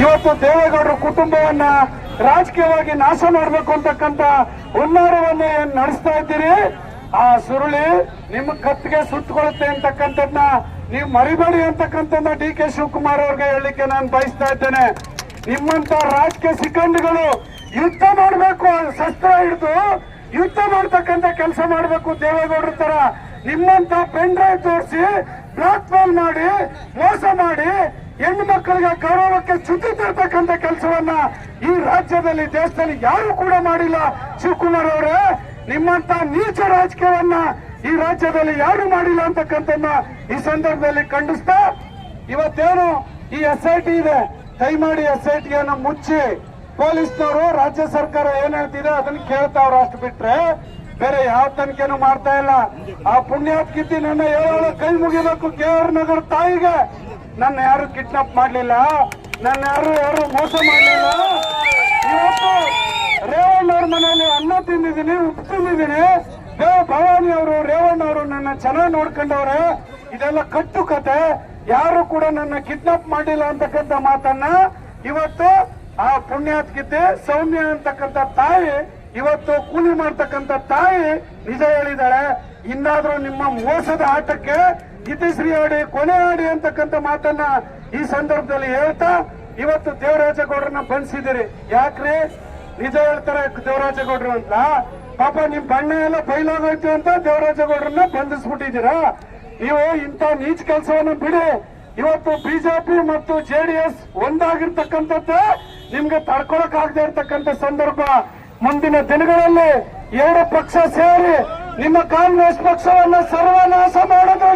ಇವತ್ತು ದೇವೇಗೌಡರ ಕುಟುಂಬವನ್ನ ರಾಜಕೀಯವಾಗಿ ನಾಶ ಮಾಡಬೇಕು ಅಂತಕ್ಕಂತ ಹುನ್ನಾರವನ್ನೇ ನಡೆಸ್ತಾ ಇದ್ದೀರಿ. ಆ ಸುರುಳಿ ನಿಮ್ಮ ಕತ್ತಿಗೆ ಸುತ್ತಕೊಳ್ಳುತ್ತೆ ಅಂತಕ್ಕಂಥದ್ನ ನೀವು ಮರಿಬೇಡಿ ಅಂತಕ್ಕಂಥದ್ನ ಡಿ ಕೆ ಶಿವಕುಮಾರ್ ಅವ್ರಿಗೆ ಹೇಳಲಿಕ್ಕೆ ನಾನು ಬಯಸ್ತಾ ಇದ್ದೇನೆ. ನಿಮ್ಮಂತ ರಾಜಕೀಯ ಸಿಖಂಡಿಗಳು ಯುದ್ಧ ಮಾಡಬೇಕು, ಶಸ್ತ್ರ ಹಿಡಿದು ಯುದ್ಧ ಮಾಡ್ತಕ್ಕಂಥ ಕೆಲಸ ಮಾಡಬೇಕು ದೇವೇಗೌಡರ ತರ ನಿಮ್ಮಂತ ಪೆನ್ ಡ್ರೈವ್ ತೋರಿಸಿ ಬ್ಲಾಕ್ ಮೇಲ್ ಮಾಡಿ, ಮೋಸ ಮಾಡಿ ಹೆಣ್ಣು ಮಕ್ಕಳಿಗೆ ಗೌರವಕ್ಕೆ ಚ್ಯುತಿ ತರ್ತಕ್ಕಂಥ ಕೆಲಸವನ್ನ ಈ ರಾಜ್ಯದಲ್ಲಿ, ದೇಶದಲ್ಲಿ ಯಾರು ಕೂಡ ಮಾಡಿಲ್ಲ. ಶಿವಕುಮಾರ್ ಅವರೇ ನಿಮ್ಮಂತ ನೀಚ ರಾಜಕೀಯವನ್ನ ಈ ರಾಜ್ಯದಲ್ಲಿ ಯಾರು ಮಾಡಿಲ್ಲ ಅಂತಕ್ಕಂಥನ್ನ ಈ ಸಂದರ್ಭದಲ್ಲಿ ಖಂಡಿಸ್ತಾ ಇವತ್ತೇನು ಈ ಎಸ್ ಐ ಟಿ ಇದೆ. ದಯಮಾಡಿ ಎಸ್ ಐ ಟಿಯನ್ನು ಮುಚ್ಚಿ ಪೊಲೀಸ್ನವರು ರಾಜ್ಯ ಸರ್ಕಾರ ಏನ್ ಹೇಳ್ತಿದೆ ಅದನ್ನ ಕೇಳ್ತಾವ್ರ ಅಷ್ಟು ಬಿಟ್ರೆ ಬೇರೆ ಯಾವ ತನಿಖೆನೂ ಮಾಡ್ತಾ ಇಲ್ಲ. ಆ ಪುಣ್ಯಾತ್ಕಿತ್ತಿ ನನ್ನ ಹೇಳೋಳ ಕೈ ಮುಗಿಬೇಕು ಕೆ ಆರ್ ನಗರ ತಾಯಿಗೆ. ನನ್ನ ಯಾರು ಕಿಡ್ನಾಪ್ ಮಾಡ್ಲಿಲ್ಲ. ನನ್ನ ಯಾರು ಯಾರು ಮೋಸ ಮಾಡಲಿಲ್ಲ. ಇವತ್ತು ರೇವಣ್ಣ ಅವ್ರ ಮನೆಯಲ್ಲಿ ಅನ್ನ ತಿಂದಿದ್ದೀನಿ, ಉಪ್ಪು ತಿಂದಿದ್ದೀನಿ. ದೇವ ಭವಾನಿ ಅವರು, ರೇವಣ್ಣ ಅವರು ನನ್ನ ಚೆನ್ನಾಗಿ ನೋಡ್ಕೊಂಡವ್ರೆ. ಇದೆಲ್ಲ ಕಟ್ಟು ಕತೆ. ಯಾರು ಕೂಡ ನನ್ನ ಕಿಡ್ನಾಪ್ ಮಾಡಿಲ್ಲ ಅಂತಕ್ಕಂಥ ಮಾತನ್ನ ಇವತ್ತು ಆ ಪುಣ್ಯಾತ್ಗಿದ್ದೆ ಸೌಮ್ಯ ಅಂತಕ್ಕಂಥ ತಾಯಿ ಇವತ್ತು ಕೂಲಿ ಮಾಡ್ತಕ್ಕಂಥ ತಾಯಿ ನಿಜ ಹೇಳಿದಾಳೆ. ಇನ್ನಾದ್ರೂ ನಿಮ್ಮ ಮೋಸದ ಆಟಕ್ಕೆ ಇತಿಶ್ರೀ ಆಡಿ ಕೊನೆ ಆಡಿ ಅಂತಕ್ಕಂಥ ಮಾತನ್ನ ಈ ಸಂದರ್ಭದಲ್ಲಿ ಹೇಳ್ತಾ ಇವತ್ತು ದೇವರಾಜಗೌಡರನ್ನ ಬಂಧಿಸಿದಿರಿ ಯಾಕ್ರಿ? ನಿಜ ಹೇಳ್ತಾರೆ ದೇವರಾಜಗೌಡರು ಅಂತ. ಪಾಪ ನಿಮ್ ಬಣ್ಣ ಎಲ್ಲ ಬೈಲಾಗೋಯ್ತು ಅಂತ ದೇವರಾಜಗೌಡರನ್ನ ಬಂಧಿಸ್ಬಿಟ್ಟಿದ್ದೀರಾ? ನೀವು ಇಂತ ನೀಚ್ ಕೆಲಸವನ್ನು ಬಿಡಿ. ಇವತ್ತು ಬಿಜೆಪಿ ಮತ್ತು ಜೆಡಿಎಸ್ ಒಂದಾಗಿರ್ತಕ್ಕಂಥದ್ದು ನಿಮ್ಗೆ ತಡ್ಕೊಳಕ್ ಆಗದೆ ಇರ್ತಕ್ಕಂಥ ಸಂದರ್ಭ. ಮುಂದಿನ ದಿನಗಳಲ್ಲಿ ಎರಡು ಪಕ್ಷ ಸೇರಿ ನಿಮ್ಮ ಕಾಂಗ್ರೆಸ್ ಪಕ್ಷವನ್ನ ಸರ್ವನಾಶ ಮಾಡೋದ್ರಲ್ಲಿ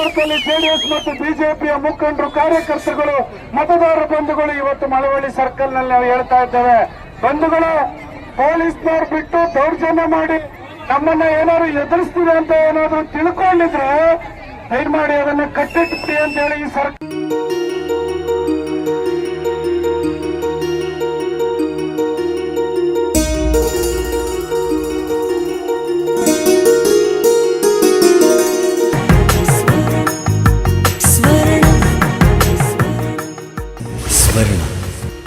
ಸಂದರ್ಭದಲ್ಲಿ ಜೆಡಿಎಸ್ ಮತ್ತು ಬಿಜೆಪಿಯ ಮುಖಂಡರು ಕಾರ್ಯಕರ್ತರುಗಳು, ಮತದಾರ ಬಂಧುಗಳು ಇವತ್ತು ಮಳವಳ್ಳಿ ಸರ್ಕಲ್ನಲ್ಲಿ ನಾವು ಹೇಳ್ತಾ ಇದ್ದೇವೆ. ಬಂಧುಗಳು, ಪೊಲೀಸ್ನವ್ರು ಬಿಟ್ಟು ದೌರ್ಜನ್ಯ ಮಾಡಿ ನಮ್ಮನ್ನ ಏನಾದ್ರು ಎದುರಿಸ್ತೀವಿ ಅಂತ ಏನಾದ್ರು ತಿಳ್ಕೊಂಡಿದ್ರೆ ದಯಮಾಡಿ ಅದನ್ನ ಕಟ್ಟಿಟ್ಟಿ ಅಂತ ಹೇಳಿ ಈ ಸರ್ಕಾರ